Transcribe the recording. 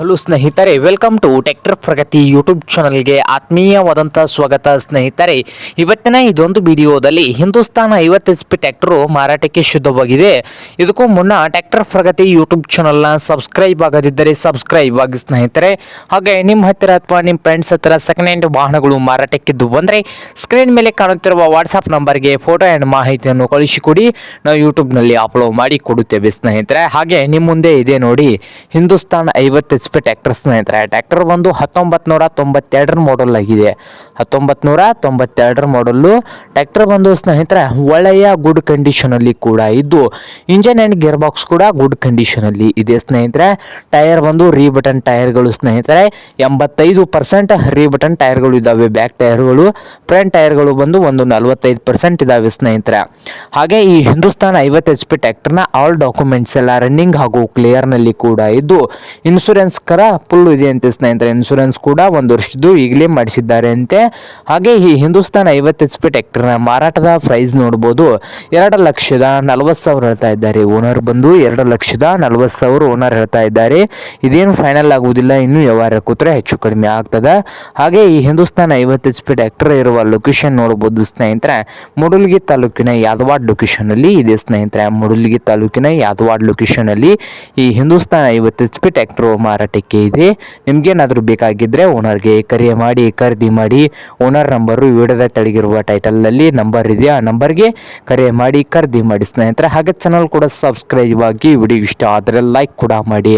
Hello ಸ್ನೇಹಿತರೆ welcome to tractor Pragati YouTube ಚಾನಲ್ಗೆ ಆತ್ಮೀಯವಾದಂಥ ಸ್ವಾಗತ ಸ್ನೇಹಿತರೆ. ಇವತ್ತಿನ ಇದೊಂದು ವಿಡಿಯೋದಲ್ಲಿ ಹಿಂದೂಸ್ತಾನ ಐವತ್ತು ಎಸ್ ಪಿ ಟ್ಯಾಕ್ಟರು ಮಾರಾಟಕ್ಕೆ ಶುದ್ಧವಾಗಿದೆ. ಇದಕ್ಕೂ ಮುನ್ನ ಟ್ಯಾಕ್ಟರ್ ಪ್ರಗತಿ ಯೂಟ್ಯೂಬ್ ಚಾನಲ್ನ ಸಬ್ಸ್ಕ್ರೈಬ್ ಆಗದಿದ್ದರೆ ಸಬ್ಸ್ಕ್ರೈಬ್ ಆಗಿ ಸ್ನೇಹಿತರೆ. ಹಾಗೆ ನಿಮ್ಮ ಹತ್ತಿರ ಅಥವಾ ನಿಮ್ಮ ಫ್ರೆಂಡ್ಸ್ ಹತ್ತಿರ ಸೆಕೆಂಡ್ ಹ್ಯಾಂಡ್ ವಾಹನಗಳು ಮಾರಾಟಕ್ಕಿದ್ದು ಬಂದರೆ ಸ್ಕ್ರೀನ್ ಮೇಲೆ ಕಾಣುತ್ತಿರುವ ವಾಟ್ಸಪ್ ನಂಬರ್ಗೆ ಫೋಟೋ ಆ್ಯಂಡ್ ಮಾಹಿತಿಯನ್ನು ಕಳಿಸಿಕೊಡಿ. ನಾವು ಯೂಟ್ಯೂಬ್ನಲ್ಲಿ ಅಪ್ಲೋಡ್ ಮಾಡಿ ಕೊಡುತ್ತೇವೆ ಸ್ನೇಹಿತರೆ. ಹಾಗೆ ನಿಮ್ಮ ಮುಂದೆ ಇದೆ ನೋಡಿ, ಹಿಂದೂಸ್ತಾನ್ ಐವತ್ತು ಎಚ್ ಪಿ ಟ್ಯಾಕ್ಟರ್ ಸ್ನೇಹಿತರೆ ಟ್ಯಾಕ್ಟರ್ ಬಂದು ಹತ್ತೊಂಬತ್ತು ನೂರ ತೊಂಬತ್ತೆರಡರ ಮಾಡಲ್ ಆಗಿದೆ. ಹತ್ತೊಂಬತ್ತು ನೂರ ತೊಂಬತ್ತೆರಡರ ಮಾಡಲ್ಲು ಟ್ಯಾಕ್ಟರ್ ಬಂದು ಸ್ನೇಹಿತರೆ, ಒಳ್ಳೆಯ ಗುಡ್ ಕಂಡೀಷನಲ್ಲಿ ಕೂಡ ಇದ್ದು ಇಂಜನ್ ಆ್ಯಂಡ್ ಗೇರ್ ಬಾಕ್ಸ್ ಕೂಡ ಗುಡ್ ಕಂಡೀಷನಲ್ಲಿ ಇದೆ ಸ್ನೇಹಿತರೆ. ಟೈರ್ ಬಂದು ರೀಬಟನ್ ಟೈರ್ಗಳು ಸ್ನೇಹಿತರೆ. ಎಂಬತ್ತೈದು ಪರ್ಸೆಂಟ್ ರೀಬಟನ್ ಟೈರ್ಗಳು ಇದ್ದಾವೆ ಬ್ಯಾಕ್ ಟೈರ್ಗಳು ಫ್ರಂಟ್ ಟೈರ್ಗಳು ಬಂದು ಒಂದು ನಲವತ್ತೈದು ಪರ್ಸೆಂಟ್ ಇದ್ದಾವೆ ಸ್ನೇಹಿತರೆ. ಹಾಗೆ ಈ ಹಿಂದೂಸ್ತಾನ್ ಐವತ್ತು ಎಚ್ ಪಿ ಟ್ಯಾಕ್ಟರ್ನ ಆಲ್ ಡಾಕ್ಯುಮೆಂಟ್ಸ್ ಎಲ್ಲ ರನ್ನಿಂಗ್ ಹಾಗೂ ಕ್ಲಿಯರ್ನಲ್ಲಿ ಕೂಡ ಇದ್ದು ಇನ್ಶೂರೆನ್ಸ್ ಕರ ಫುಲ್ ಇದೆ ಅಂತ ಸ್ನೇಹಿತರೆ ಇನ್ಶೂರೆನ್ಸ್ ಕೂಡ ಒಂದು ವರ್ಷದ್ದು ಈಗಲೇ ಮಾಡಿಸಿದ್ದಾರೆ ಅಂತೆ ಹಾಗೆ ಈ ಹಿಂದೂಸ್ತಾನ್ ಐವತ್ತು ಎಚ್ ಪಿ ಟ್ಯಾಕ್ಟರ್ನ ಮಾರಾಟದ ಪ್ರೈಸ್ ನೋಡ್ಬೋದು. ಎರಡು ಲಕ್ಷದ ನಲವತ್ತು ಸಾವಿರ ಹೇಳ್ತಾ ಇದ್ದಾರೆ. ಓನರ್ ಬಂದು ಎರಡು ಲಕ್ಷದ ನಲವತ್ತು ಸಾವಿರ ಓನರ್ ಹೇಳ್ತಾ ಇದ್ದಾರೆ. ಇದೇನು ಫೈನಲ್ ಆಗುವುದಿಲ್ಲ, ಇನ್ನೂ ವ್ಯವಹಾರ ಕೂತ್ರೆ ಹೆಚ್ಚು ಕಡಿಮೆ ಆಗ್ತದೆ. ಹಾಗೆ ಈ ಹಿಂದೂಸ್ತಾನ್ ಐವತ್ತು ಎಚ್ ಪಿ ಟ್ಯಾಕ್ಟರ್ ಇರುವ ಲೊಕೇಶನ್ ನೋಡ್ಬೋದು ಸ್ನೇಹಿತರೆ. ಮುಡುಲ್ಗಿ ತಾಲೂಕಿನ ಯಾದವಾಡ್ ಲೊಕೇಶನಲ್ಲಿ ಇದೆ ಸ್ನೇಹಿತರೆ. ಮುಡುಲ್ಗಿ ತಾಲೂಕಿನ ಯಾದವಾಡ್ ಲೊಕೇಶನಲ್ಲಿ ಈ ಹಿಂದೂಸ್ತಾನ್ ಐವತ್ತು ಎಚ್ ಪಿ ಟ್ಯಾಕ್ಟರ್ ಮಾರಾಟಕ್ಕೆ ಇದೆ. ನಿಮ್ಗೇನಾದರೂ ಬೇಕಾಗಿದ್ದರೆ ಓನರ್ಗೆ ಕರೆ ಮಾಡಿ, ಖರೀದಿ ಮಾಡಿ ಓನರ್ ನಂಬರು ವಿಡಿಯೋದ ತೆಳಗಿರುವ ಟೈಟಲ್ನಲ್ಲಿ ನಂಬರ್ ಇದೆ. ಆ ನಂಬರ್ಗೆ ಕರೆ ಮಾಡಿ, ಖರೀದಿ ಮಾಡಿ ಸ್ನೇಹಿತರೆ. ಹಾಗೆ ಚಾನಲ್ ಕೂಡ ಸಬ್ಸ್ಕ್ರೈಬ್ ಆಗಿ ವಿಡಿಯೋ ಇಷ್ಟ ಆದರೆ ಲೈಕ್ ಕೂಡ ಮಾಡಿ.